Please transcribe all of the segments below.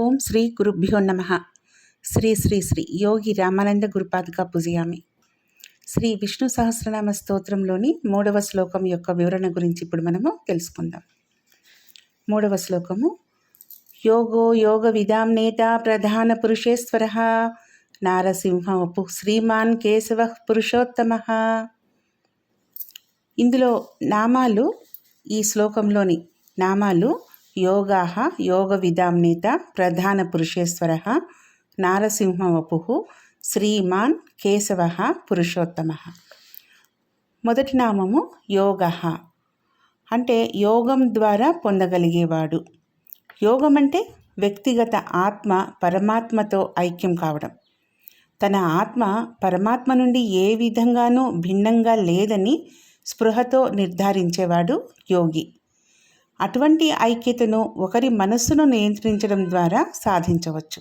ఓం శ్రీ గురుభ్యో నమ. శ్రీ శ్రీ శ్రీ యోగి రామానంద గురుపాదుక పూజయామి. శ్రీ విష్ణు సహస్రనామ స్తోత్రంలోని మూడవ శ్లోకం యొక్క వివరణ గురించి ఇప్పుడు మనము తెలుసుకుందాం. మూడవ శ్లోకము యోగో యోగ విదాం నేత ప్రధాన పురుషేశ్వర. నారసింహ వపు శ్రీమాన్ కేశవ పురుషోత్తమ. ఇందులో నామాలు ఈ శ్లోకంలోని నామాలు యోగా యోగ విదాం నేత ప్రధాన పురుషేశ్వర నారసింహవపు శ్రీమాన్ కేశవ పురుషోత్తమ. మొదటి నామము యోగ. అంటే యోగం ద్వారా పొందగలిగేవాడు. యోగం అంటే వ్యక్తిగత ఆత్మ పరమాత్మతో ఐక్యం కావడం. తన ఆత్మ పరమాత్మ నుండి ఏ విధంగానూ భిన్నంగా లేదని స్పృహతో నిర్ధారించేవాడు యోగి. అటువంటి ఐక్యతను ఒకరి మనస్సును నియంత్రించడం ద్వారా సాధించవచ్చు.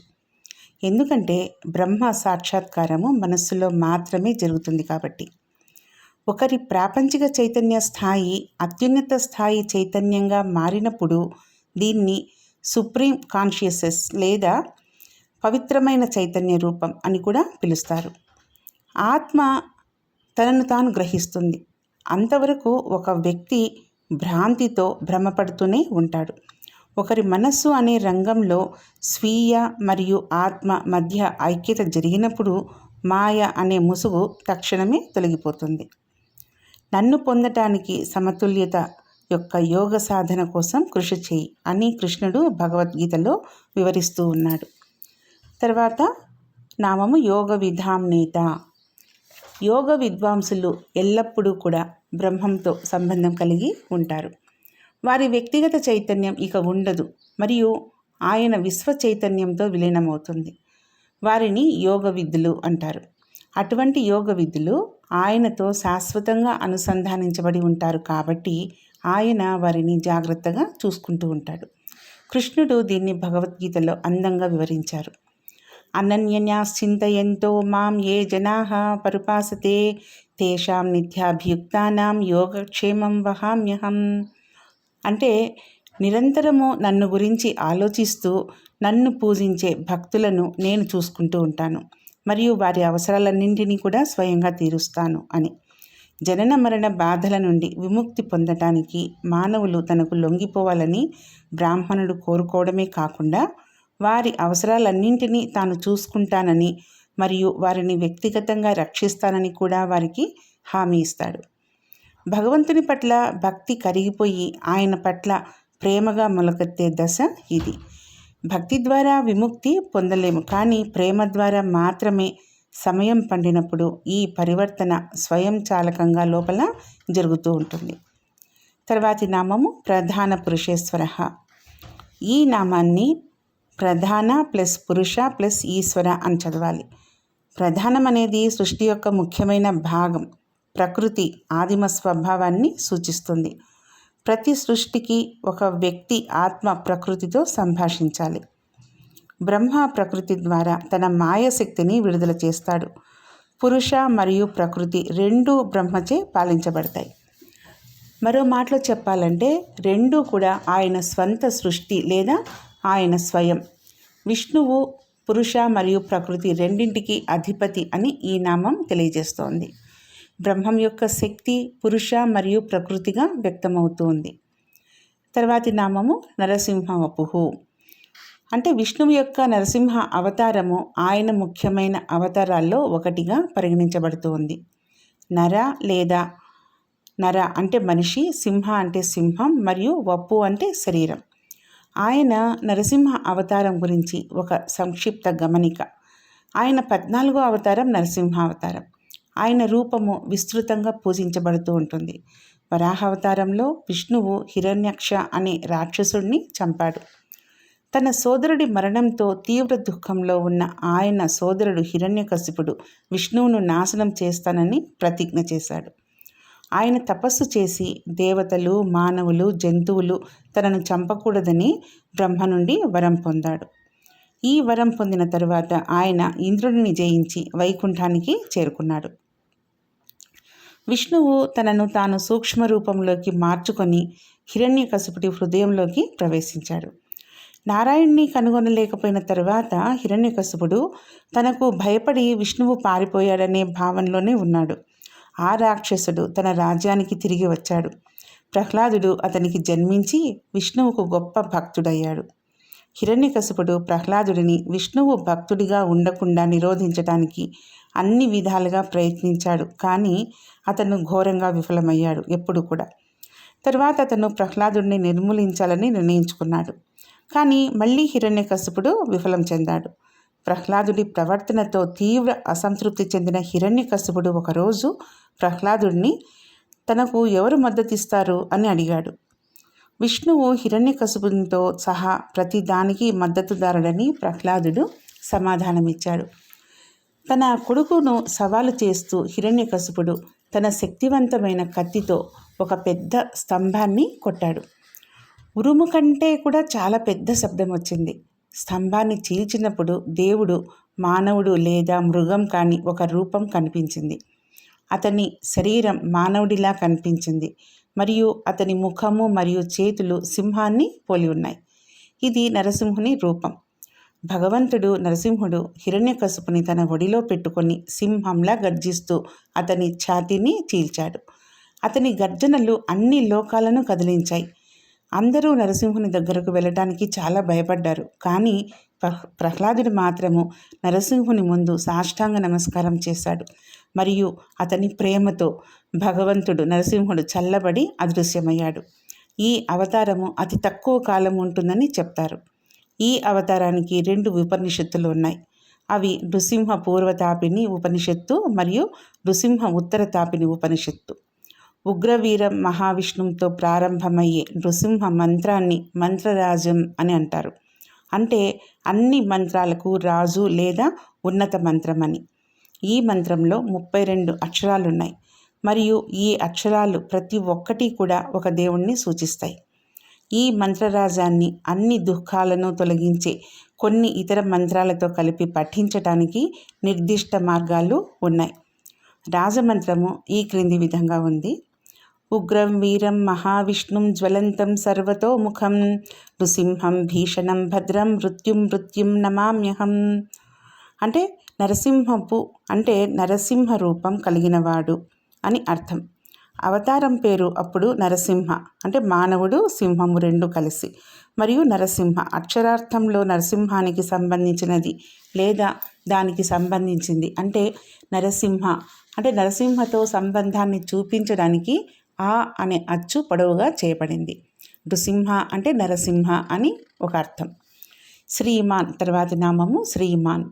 ఎందుకంటే బ్రహ్మ సాక్షాత్కారము మనస్సులో మాత్రమే జరుగుతుంది కాబట్టి. ఒకరి ప్రాపంచిక చైతన్య స్థాయి అత్యున్నత స్థాయి చైతన్యంగా మారినప్పుడు దీన్ని సుప్రీం కాన్షియసెస్ లేదా పవిత్రమైన చైతన్య రూపం అని కూడా పిలుస్తారు. ఆత్మ తనను తాను గ్రహిస్తుంది. అంతవరకు ఒక వ్యక్తి భ్రాంతితో భ్రమపడుతూనే ఉంటాడు. ఒకరి మనస్సు అనే రంగంలో స్వీయ మరియు ఆత్మ మధ్య ఐక్యత జరిగినప్పుడు మాయ అనే ముసుగు తక్షణమే తొలగిపోతుంది. నన్ను పొందటానికి సమతుల్యత యొక్క యోగ సాధన కోసం కృషి చేయి అని కృష్ణుడు భగవద్గీతలో వివరిస్తూ ఉన్నాడు. తర్వాత నామము యోగ విధాం నేత యోగ విద్వాంసులు ఎల్లప్పుడూ కూడా బ్రహ్మంతో సంబంధం కలిగి ఉంటారు. వారి వ్యక్తిగత చైతన్యం ఇక ఉండదు మరియు ఆయన విశ్వ చైతన్యంతో విలీనమవుతుంది. వారిని యోగ విద్యులు అంటారు. అటువంటి యోగ విద్యులు ఆయనతో శాశ్వతంగా అనుసంధానించబడి ఉంటారు కాబట్టి ఆయన వారిని జాగ్రత్తగా చూసుకుంటూ ఉంటాడు. కృష్ణుడు దీన్ని భగవద్గీతలో అందంగా వివరించారు. అనన్యన్యాశ్చింతయంతో మాం ఏ జనా పరుపాసతే తేషాం నిత్యాభియుక్తానాం యోగక్షేమం వహామ్యహం. అంటే నిరంతరము నన్ను గురించి ఆలోచిస్తూ నన్ను పూజించే భక్తులను నేను చూసుకుంటూ ఉంటాను. మరియు వారి అవసరాలన్నింటినీ కూడా స్వయంగా తీరుస్తాను అని. జనన మరణ బాధల నుండి విముక్తి పొందటానికి మానవులు తనకు లొంగిపోవాలని బ్రాహ్మణుడు కోరుకోవడమే కాకుండా వారి అవసరాలన్నింటినీ తాను చూసుకుంటానని మరియు వారిని వ్యక్తిగతంగా రక్షిస్తానని కూడా వారికి హామీ ఇస్తాడు. భగవంతుని పట్ల భక్తి కరిగిపోయి ఆయన పట్ల ప్రేమగా మొలకెత్తే దశ ఇది. భక్తి ద్వారా విముక్తి పొందలేము కానీ ప్రేమ ద్వారా మాత్రమే సమయం పండినప్పుడు ఈ పరివర్తన స్వయం చాలకంగా లోపల జరుగుతూ ఉంటుంది. తర్వాతి నామము ప్రధాన పురుషేశ్వర. ఈ నామాన్ని ప్రధాన ప్లస్ పురుష ప్లస్ ఈశ్వర అని చదవాలి. ప్రధానం అనేది సృష్టి యొక్క ముఖ్యమైన భాగం. ప్రకృతి ఆదిమ స్వభావాన్ని సూచిస్తుంది. ప్రతి సృష్టికి ఒక వ్యక్తి ఆత్మ ప్రకృతితో సంభాషించాలి. బ్రహ్మ ప్రకృతి ద్వారా తన మాయశక్తిని విడుదల చేస్తాడు. పురుష మరియు ప్రకృతి రెండూ బ్రహ్మచే పాలించబడతాయి. మరో మాటలో చెప్పాలంటే రెండూ కూడా ఆయన స్వంత సృష్టి లేదా ఆయన స్వయం. విష్ణువు పురుష మరియు ప్రకృతి రెండింటికి అధిపతి అని ఈ నామం తెలియజేస్తోంది. బ్రహ్మం యొక్క శక్తి పురుష మరియు ప్రకృతిగా వ్యక్తమవుతుంది. తర్వాతి నామము నరసింహ వపుహు అంటే విష్ణువు యొక్క నరసింహ అవతారము ఆయన ముఖ్యమైన అవతారాల్లో ఒకటిగా పరిగణించబడుతోంది. నర లేదా నర అంటే మనిషి సింహ అంటే సింహం మరియు వప్పు అంటే శరీరం. ఆయన నరసింహ అవతారం గురించి ఒక సంక్షిప్త గమనిక. ఆయన పద్నాలుగో అవతారం నరసింహ అవతారం. ఆయన రూపము విస్తృతంగా పూజించబడుతూ ఉంటుంది. వరాహ అవతారంలో విష్ణువు హిరణ్యక్ష అనే రాక్షసుడిని చంపాడు. తన సోదరుడి మరణంతో తీవ్ర దుఃఖంలో ఉన్న ఆయన సోదరుడు హిరణ్యకశిపుడు విష్ణువును నాశనం చేస్తానని ప్రతిజ్ఞ చేశాడు. ఆయన తపస్సు చేసి దేవతలు మానవులు జంతువులు తనను చంపకూడదని బ్రహ్మ నుండి వరం పొందాడు. ఈ వరం పొందిన తరువాత ఆయన ఇంద్రుడిని జయించి వైకుంఠానికి చేరుకున్నాడు. విష్ణువు తనను తాను సూక్ష్మ రూపంలోకి మార్చుకొని హిరణ్యకశిపుడి హృదయంలోకి ప్రవేశించాడు. నారాయణ్ణి కనుగొనలేకపోయిన తర్వాత హిరణ్యకశిపుడు తనకు భయపడి విష్ణువు పారిపోయాడనే భావనలోనే ఉన్నాడు. ఆ రాక్షసుడు తన రాజ్యానికి తిరిగి వచ్చాడు. ప్రహ్లాదుడు అతనికి జన్మించి విష్ణువుకు గొప్ప భక్తుడయ్యాడు. హిరణ్యకశిపుడు ప్రహ్లాదుడిని విష్ణువు భక్తుడిగా ఉండకుండా నిరోధించడానికి అన్ని విధాలుగా ప్రయత్నించాడు. కానీ అతను ఘోరంగా విఫలమయ్యాడు ఎప్పుడు కూడా. తర్వాత అతను ప్రహ్లాదుడిని నిర్మూలించాలని నిర్ణయించుకున్నాడు. కానీ మళ్ళీ హిరణ్యకశిపుడు విఫలం చెందాడు. ప్రహ్లాదుడి ప్రవర్తనతో తీవ్ర అసంతృప్తి చెందిన హిరణ్యకశిపుడు ఒకరోజు ప్రహ్లాదుడిని తనకు ఎవరు మద్దతిస్తారు అని అడిగాడు. విష్ణువు హిరణ్యకశిపునితో సహా ప్రతి దానికి మద్దతుదారుడని ప్రహ్లాదుడు సమాధానమిచ్చాడు. తన కొడుకును సవాలు చేస్తూ హిరణ్యకశిపుడు తన శక్తివంతమైన కత్తితో ఒక పెద్ద స్తంభాన్ని కొట్టాడు. ఉరుము కంటే కూడా చాలా పెద్ద శబ్దం వచ్చింది. స్తంభాన్ని చీల్చినప్పుడు దేవుడు మానవుడు లేదా మృగం కాని ఒక రూపం కనిపించింది. అతని శరీరం మానవుడిలా కనిపించింది. మరియు అతని ముఖము మరియు చేతులు సింహాన్ని పోలి ఉన్నాయి. ఇది నరసింహుని రూపం. భగవంతుడు నరసింహుడు హిరణ్యకసుపుని తన ఒడిలో పెట్టుకొని సింహంలా గర్జిస్తూ అతని ఛాతీని చీల్చాడు. అతని గర్జనలు అన్ని లోకాలను కదిలించాయి. అందరూ నరసింహుని దగ్గరకు వెళ్ళడానికి చాలా భయపడ్డారు. కానీ ప్రహ్లాదుడు మాత్రము నరసింహుని ముందు సాష్టాంగ నమస్కారం చేశాడు. మరియు అతని ప్రేమతో భగవంతుడు నరసింహుడు చల్లబడి అదృశ్యమయ్యాడు. ఈ అవతారము అతి తక్కువ కాలం ఉంటుందని చెప్తారు. ఈ అవతారానికి రెండు ఉపనిషత్తులు ఉన్నాయి. అవి నృసింహ పూర్వతాపిని ఉపనిషత్తు మరియు నృసింహ ఉత్తర తాపిని ఉపనిషత్తు. ఉగ్రవీరం మహావిష్ణువుతో ప్రారంభమయ్యే నృసింహ మంత్రాన్ని మంత్రరాజం అని అంటారు. అంటే అన్ని మంత్రాలకు రాజు లేదా ఉన్నత మంత్రం అని ఈ మంత్రంలో ముప్పై రెండు అక్షరాలున్నాయి. మరియు ఈ అక్షరాలు ప్రతి ఒక్కటి కూడా ఒక దేవుణ్ణి సూచిస్తాయి. ఈ మంత్రరాజాన్ని అన్ని దుఃఖాలను తొలగించే కొన్ని ఇతర మంత్రాలతో కలిపి పఠించటానికి నిర్దిష్ట మార్గాలు ఉన్నాయి. రాజమంత్రము ఈ క్రింది విధంగా ఉంది. ఉగ్రం వీరం మహావిష్ణుం జ్వలంతం సర్వతోముఖం నృసింహం భీషణం భద్రం మృత్యుం మృత్యుం నమామ్యహం అంటే నరసింహపు అంటే నరసింహ రూపం కలిగినవాడు అని అర్థం. అవతారం పేరు అప్పుడు నరసింహ అంటే మానవుడు సింహము రెండు కలిసి. మరియు నరసింహ అక్షరార్థంలో నరసింహానికి సంబంధించినది లేదా దానికి సంబంధించింది. అంటే నరసింహ అంటే నరసింహతో సంబంధాన్ని చూపించడానికి ఆ అనే అచ్చు పొడవుగా చేయబడింది. నృసింహ అంటే నరసింహ అని ఒక అర్థం. శ్రీమాన్ తర్వాతి నామము శ్రీమాన్.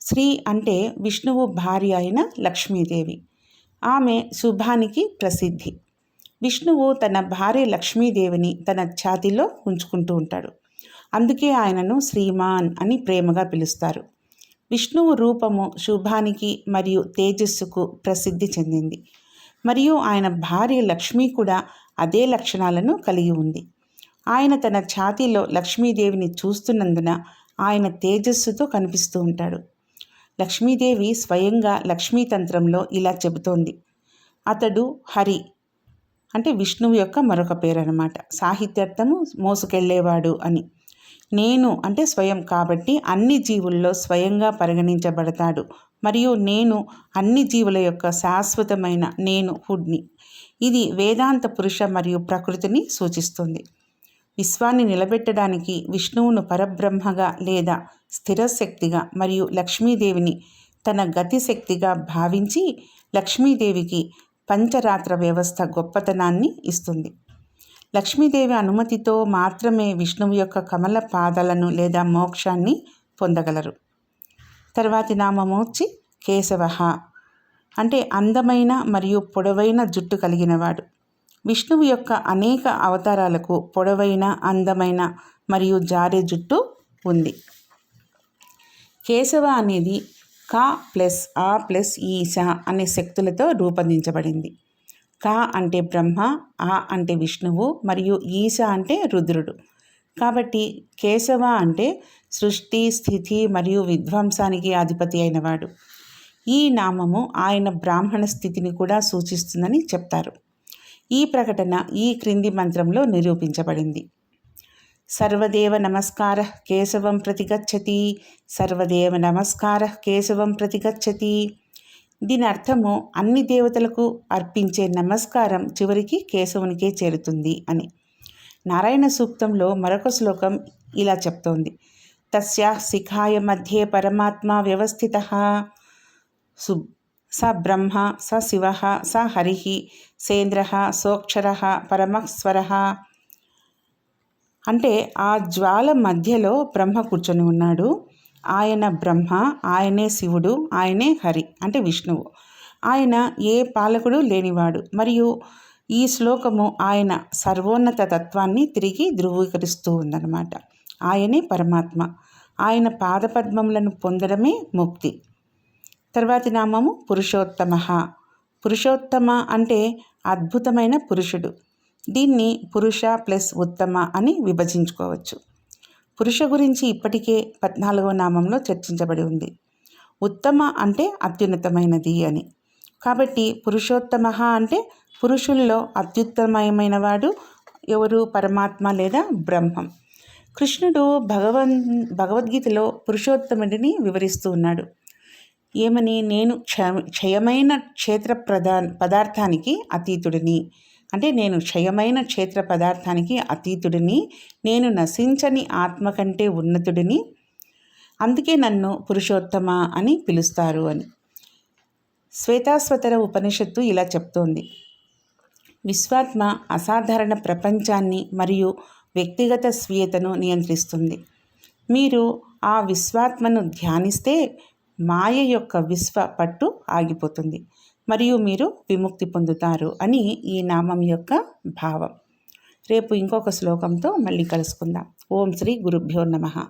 శ్రీ అంటే విష్ణువు భార్య అయిన లక్ష్మీదేవి. ఆమె శుభానికి ప్రసిద్ధి. విష్ణువు తన భార్య లక్ష్మీదేవిని తన ఛాతిలో ఉంచుకుంటూ ఉంటాడు. అందుకే ఆయనను శ్రీమాన్ అని ప్రేమగా పిలుస్తారు. విష్ణువు రూపము శుభానికి మరియు తేజస్సుకు ప్రసిద్ధి చెందింది. మరియు ఆయన భార్య లక్ష్మి కూడా అదే లక్షణాలను కలిగి ఉంది. ఆయన తన ఛాతీలో లక్ష్మీదేవిని చూస్తున్నందున ఆయన తేజస్సుతో కనిపిస్తూ ఉంటాడు. లక్ష్మీదేవి స్వయంగా లక్ష్మీతంత్రంలో ఇలా చెబుతోంది. అతడు హరి అంటే విష్ణువు యొక్క మరొక పేరు అనమాట సాహిత్యార్థము మోసుకెళ్ళేవాడు అని. నేను అంటే స్వయం కాబట్టి అన్ని జీవుల్లో స్వయంగా పరిగణించబడతాడు. మరియు నేను అన్ని జీవుల యొక్క శాశ్వతమైన నేను హుడ్ని. ఇది వేదాంత పురుష మరియు ప్రకృతిని సూచిస్తుంది. విశ్వాన్ని నిలబెట్టడానికి విష్ణువును పరబ్రహ్మగా లేదా స్థిరశక్తిగా మరియు లక్ష్మీదేవిని తన గతిశక్తిగా భావించి లక్ష్మీదేవికి పంచరాత్ర వ్యవస్థ గొప్పతనాన్ని ఇస్తుంది. లక్ష్మీదేవి అనుమతితో మాత్రమే విష్ణువు యొక్క కమల పాదాలను లేదా మోక్షాన్ని పొందగలరు. తర్వాతి నామము వచ్చి కేశవ అంటే అందమైన మరియు పొడవైన జుట్టు కలిగినవాడు. విష్ణువు యొక్క అనేక అవతారాలకు పొడవైన అందమైన మరియు జారే జుట్టు ఉంది. కేశవ అనేది కా ప్లస్ ఆ ప్లస్ ఈశ అనే శక్తులతో రూపొందించబడింది. కా అంటే బ్రహ్మ ఆ అంటే విష్ణువు మరియు ఈశ అంటే రుద్రుడు. కాబట్టి కేశవ అంటే సృష్టి స్థితి మరియు విధ్వంసానికి అధిపతి అయినవాడు. ఈ నామము ఆయన బ్రాహ్మణ స్థితిని కూడా సూచిస్తుందని చెప్తారు. ఈ ప్రకటన ఈ క్రింది మంత్రంలో నిరూపించబడింది. సర్వదేవ నమస్కార కేశవం ప్రతిగచ్చతి సర్వదేవ నమస్కార కేశవం ప్రతిగచ్చతి. దీని అర్థము అన్ని దేవతలకు అర్పించే నమస్కారం చివరికి కేశవునికే చేరుతుంది అని. నారాయణ సూక్తంలో మరొక శ్లోకం ఇలా చెప్తోంది. తస్యా శిఖాయ మధ్యే పరమాత్మా వ్యవస్థిత. సు స బ్రహ్మ స శివ స హరి సేంద్ర సోక్షర పరమస్వర. అంటే ఆ జ్వాల మధ్యలో బ్రహ్మ కూర్చొని ఉన్నాడు. ఆయన బ్రహ్మ ఆయనే శివుడు ఆయనే హరి అంటే విష్ణువు. ఆయన ఏ పాలకుడు లేనివాడు. మరియు ఈ శ్లోకము ఆయన సర్వోన్నత తత్వాన్ని తిరిగి ధృవీకరిస్తూ ఉందన్నమాట. ఆయనే పరమాత్మ. ఆయన పాదపద్మములను పొందడమే ముక్తి. తర్వాతి నామము పురుషోత్తమ. పురుషోత్తమ అంటే అద్భుతమైన పురుషుడు. దీన్ని పురుష ప్లస్ ఉత్తమ అని విభజించుకోవచ్చు. పురుష గురించి ఇప్పటికే పద్నాలుగవ నామంలో చర్చించబడి ఉంది. ఉత్తమ అంటే అత్యున్నతమైనది అని. కాబట్టి పురుషోత్తమ అంటే పురుషుల్లో అత్యుత్తమమైన వాడు ఎవరు? పరమాత్మ లేదా బ్రహ్మం. కృష్ణుడు భగవన్ భగవద్గీతలో పురుషోత్తముడిని వివరిస్తూ ఉన్నాడు. ఏమని? నేను క్ష క్షయమైన క్షేత్ర ప్రధా పదార్థానికి అతీతుడిని. అంటే నేను క్షయమైన క్షేత్ర పదార్థానికి అతీతుడిని. నేను నశించని ఆత్మ కంటే ఉన్నతుడిని. అందుకే నన్ను పురుషోత్తమ అని పిలుస్తారు అని. శ్వేతాస్వతర ఉపనిషత్తు ఇలా చెప్తోంది. విశ్వాత్మ అసాధారణ ప్రపంచాన్ని మరియు వ్యక్తిగత స్వీయతను నియంత్రిస్తుంది. మీరు ఆ విశ్వాత్మను ధ్యానిస్తే మాయ యొక్క విశ్వ పట్టు ఆగిపోతుంది. మరియు మీరు విముక్తి పొందుతారు అని ఈ నామం యొక్క భావం. రేపు ఇంకొక శ్లోకంతో మళ్ళీ కలుసుకుందాం. ఓం శ్రీ గురుభ్యో నమ.